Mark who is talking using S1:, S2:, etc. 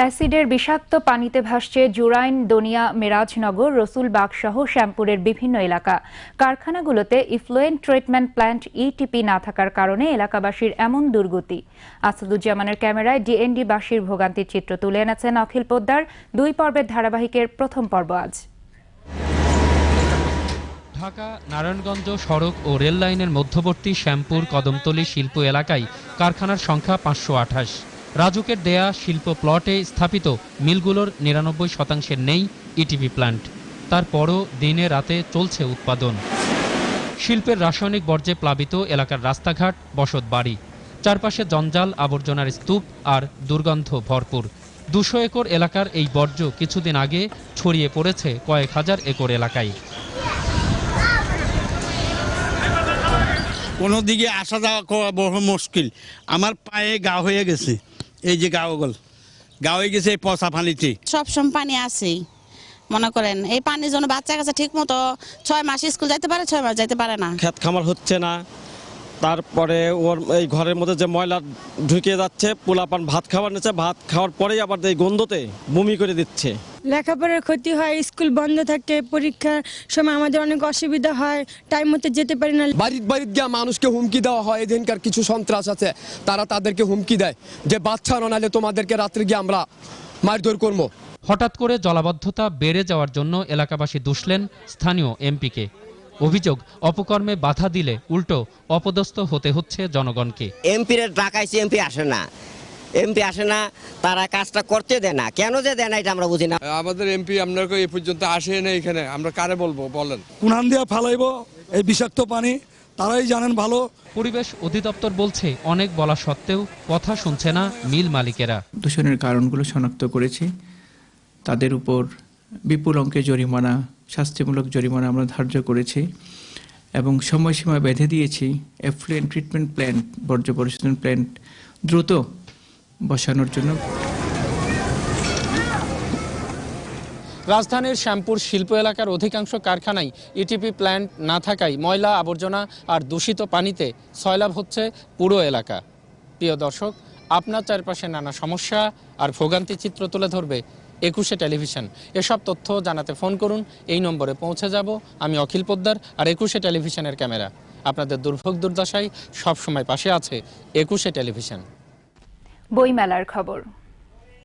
S1: অ্যাসিডের বিষাক্ত পানিতে ভাসছে জুরাইন দনিয়া মেরাজনগর রসুলবাগ সহ শ্যামপুরের বিভিন্ন এলাকা। কারখানাগুলোতে ইফ্লুয়েন্ট ট্রিটমেন্ট প্ল্যান্ট ইটিপি না থাকার কারণে এলাকাবাসীর এমন দুর্গতি। আসাদুজ্জামানের ক্যামেরায় ডিএনডি বাসীর ভোগান্তির চিত্র তুলে এনেছেন অখিল পোদ্দার। দুই পর্বের ধারাবাহিকের প্রথম পর্ব আজ।
S2: ঢাকা, নারায়ণগঞ্জ সড়ক ও রেল লাইনের মধ্যবর্তী শ্যামপুর কদমতলী শিল্প এলাকায় কারখানার সংখ্যা পাঁচশো আঠাশ। রাজুকের দেয়া শিল্প প্লটে স্থাপিত মিলগুলোর নিরানব্বই শতাংশের নেই ইটিভি প্ল্যান্ট তারপরও দিনে রাতে চলছে উৎপাদন। শিল্পের রাসায়নিক বর্জ্যে প্লাবিত এলাকার রাস্তাঘাট, বসত বাড়ি। চারপাশে জঞ্জাল, আবর্জনার স্তূপ আর দুর্গন্ধ ভরপুর। দুশো একর এলাকার এই বর্জ্য কিছুদিন আগে ছড়িয়ে পড়েছে কয়েক হাজার একর এলাকায়।
S3: কোনো দিকে আসা যাওয়া বড় মুশকিল। আমার পায়ে গা হয়ে গেছে। এই যে গাওগল গাওয়ে গেছে এই পচা পানিতে।
S4: সবসময় পানি আছেই মনে করেন এই পানির জন্য বাচ্চা কাছে ঠিক মতো ছয় মাস স্কুল যাইতে পারে ছয় মাস যাইতে পারে না।
S5: খেত খামার হচ্ছে না। তারপরে ওর এই ঘরের মধ্যে যে ময়লা ঢুকে যাচ্ছে পোলাপান ভাত খাওয়ার নিচ্ছে ভাত খাওয়ার পরেই আবার এই গন্ধতে বমি করে দিচ্ছে।
S6: লেখাপড়ার ক্ষতি হয় স্কুল বন্ধ থাকে পরীক্ষার সময় আমাদের অনেক অসুবিধা হয় টাইম মতো যেতে পারি না।
S7: বাড়ির বাড়ির গিয়ে মানুষকে হুমকি দেওয়া হয় এদিনকার কিছু সন্ত্রাস আছে তারা তাদেরকে হুমকি দেয় যে বাচ্চা নাহলে তোমাদেরকে রাত্রে গিয়ে আমরা মারধর করব।
S2: হঠাৎ করে জলাবদ্ধতা বেড়ে যাওয়ার জন্য এলাকাবাসী দুষলেন স্থানীয় এমপিকে। অভিযোগ অপকর্মে বাধা দিলে উল্টো অপদস্থ হতে হচ্ছে জনগণকে।
S8: এমপির ডাকাইছে এমপি আসে না। এমপি আসে না তারা কাজটা করতে দেয় না। কেন যে দেয় না এটা আমরা বুঝি না।
S9: আমাদের এমপি আপনাকে এই পর্যন্ত আসে না এখানে? আমরা কারে বলব বলেন।
S10: কুনান দিয়া ফেলাইব এই বিষাক্ত পানি তারাই জানেন ভালো।
S2: পরিবেশ অধিদপ্তর বলছে অনেক বলা সত্ত্বেও কথা শুনছে না মিল মালিকেরা।
S11: দূষণের কারণগুলো শনাক্ত করেছি। তাদের উপর বিপুল অঙ্কের জরিমানা শাস্তিমূলক জরিমানা আমরা ধার্য করেছি এবং সময়সীমা বেঁধে দিয়েছি। এফ্লুয়েন্ট ট্রিটমেন্ট প্ল্যান্ট বর্জ্য পরিশোধন প্ল্যান্ট দ্রুত বসানোর জন্য।
S2: রাজধানীর শ্যামপুর শিল্প এলাকার অধিকাংশ কারখানায় ইটিপি প্ল্যান্ট না থাকায় ময়লা, আবর্জনা আর দূষিত পানিতে সয়লাভ হচ্ছে পুরো এলাকা। প্রিয় দর্শক, আপনার চারপাশে নানা সমস্যা আর ভোগান্তি চিত্র তুলে ধরবে একুশে টেলিভিশন। এসব তথ্য জানাতে ফোন করুন, এই নম্বরে পৌঁছে যাব আমি অখিল পোদ্দার আর একুশে টেলিভিশনের ক্যামেরা। আপনাদের দুর্ভোগ দুর্দশায় সবসময় পাশে আছে একুশে টেলিভিশন।
S1: বইমেলার খবর।